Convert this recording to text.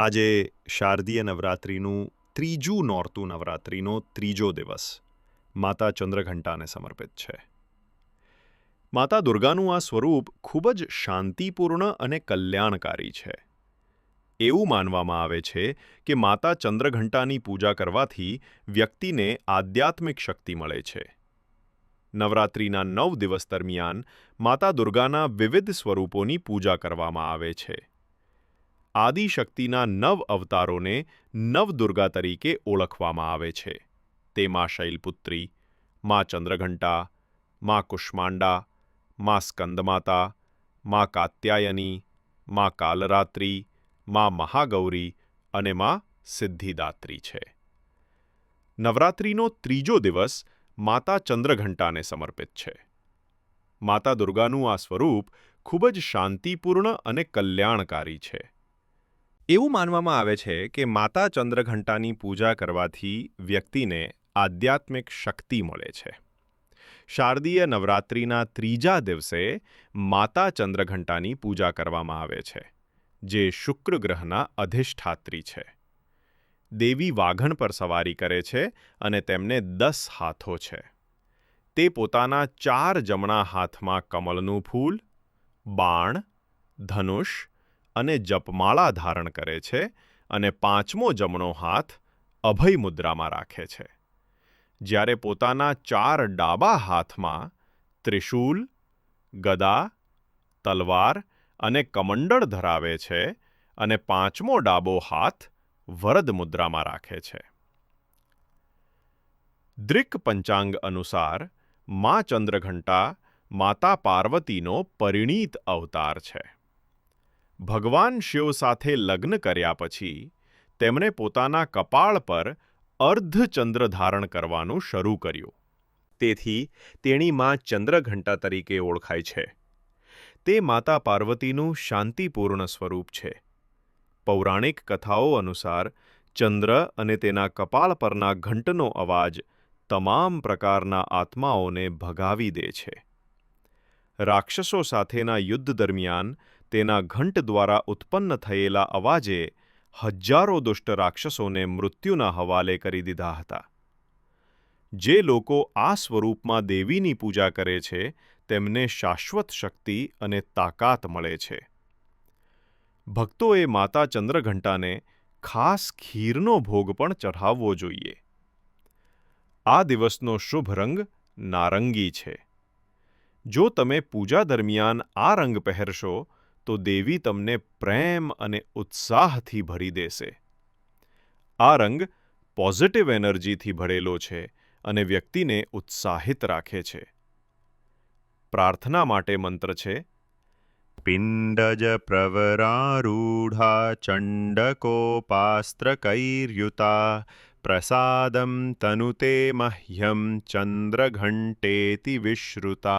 આજે શારદીય નવરાત્રિનું ત્રીજું નોરતું નવરાત્રિનો ત્રીજો દિવસ માતા ચંદ્રઘંટાને સમર્પિત છે. માતા દુર્ગાનું આ સ્વરૂપ ખૂબ જ શાંતિપૂર્ણ અને કલ્યાણકારી છે. એવું માનવામાં આવે છે કે માતા ચંદ્રઘંટાની પૂજા કરવાથી વ્યક્તિને આધ્યાત્મિક શક્તિ મળે છે. નવરાત્રિના નવ દિવસ દરમિયાન માતા દુર્ગાના વિવિધ સ્વરૂપોની પૂજા કરવામાં આવે છે. આદિશક્તિના નવ અવતારોને નવદુર્ગા તરીકે ઓળખવામાં આવે છે. તેમાં શૈલપુત્રી, મા ચંદ્રઘંટા, મા કુષ્માંડા, મા સ્કંદમાતા, મા કાત્યાયની, મા કાલરાત્રી, મા મહાગૌરી અને મા સિદ્ધિદાત્રી છે. નવરાત્રિનો ત્રીજો દિવસ માતા ચંદ્રઘંટાને સમર્પિત છે. માતા દુર્ગાનું આ સ્વરૂપ ખૂબ જ શાંતિપૂર્ણ અને કલ્યાણકારી છે. એવું માનવામાં આવે છે કે માતા ચંદ્રઘંટાની પૂજા કરવાથી વ્યક્તિને આધ્યાત્મિક શક્તિ મળે છે. શારદીય નવરાત્રિના ત્રીજા દિવસે માતા ચંદ્રઘંટાની પૂજા કરવામાં આવે છે, જે શુક્ર ગ્રહના અધિષ્ઠાત્રી છે. દેવી વાઘણ પર સવારી કરે છે અને તેમને દસ હાથો છે. તે પોતાના ચાર જમણા હાથમાં કમળનું ફૂલ, બાણ, ધનુષ અને જપમાળા ધારણ કરે છે અને પાંચમો જમણો હાથ અભય મુદ્રામાં રાખે છે. જ્યારે પોતાના ચાર ડાબા હાથમાં ત્રિશૂલ, ગદા, તલવાર અને કમંડળ ધરાવે છે અને પાંચમો ડાબો હાથ વરદ મુદ્રામાં રાખે છે. દ્રિક પંચાંગ અનુસાર મા ચંદ્રઘંટા માતા પાર્વતીનો પરિણીત અવતાર છે. ભગવાન શિવ સાથે લગ્ન કર્યા પછી તેમણે પોતાના કપાળ પર અર્ધચંદ્ર ધારણ કરવાનું શરૂ કર્યું. તેથી તેણી માં ચંદ્રઘંટા તરીકે ઓળખાય છે. તે માતા પાર્વતીનું શાંતિપૂર્ણ સ્વરૂપ છે. પૌરાણિક કથાઓ અનુસાર ચંદ્ર અને તેના કપાળ પરના ઘંટનો અવાજ તમામ પ્રકારના આત્માઓને ભગાવી દે છે. રાક્ષસો સાથેના યુદ્ધ દરમિયાન તેના ઘંટ દ્વારા ઉત્પન્ન થયેલા અવાજે હજારો દુષ્ટ રાક્ષસોને મૃત્યુના હવાલે કરી દીધા હતા. જે લોકો આ સ્વરૂપમાં દેવીની પૂજા કરે છે, તેમને શાશ્વત શક્તિ અને તાકાત મળે છે. ભક્તોએ માતા ચંદ્રઘંટાને ખાસ ખીરનો ભોગ પણ ચઢાવવો જોઈએ. આ દિવસનો શુભ રંગ નારંગી છે. જો તમે પૂજા દરમિયાન આ રંગ પહેરશો, તો દેવી તમને પ્રેમ અને ઉત્સાહથી ભરી દેશે. આ રંગ પોઝિટિવ એનર્જીથી ભરેલો છે અને વ્યક્તિને ઉત્સાહિત રાખે છે. પ્રાર્થના માટે મંત્ર છે, પિંડજ પ્રવરારૂઢા ચંડકોપાસ્ત્રકૈર્યુતા પ્રસાદમ તનુતે મહ્યમ ચંદ્રઘંટેતિ વિશ્રુતા।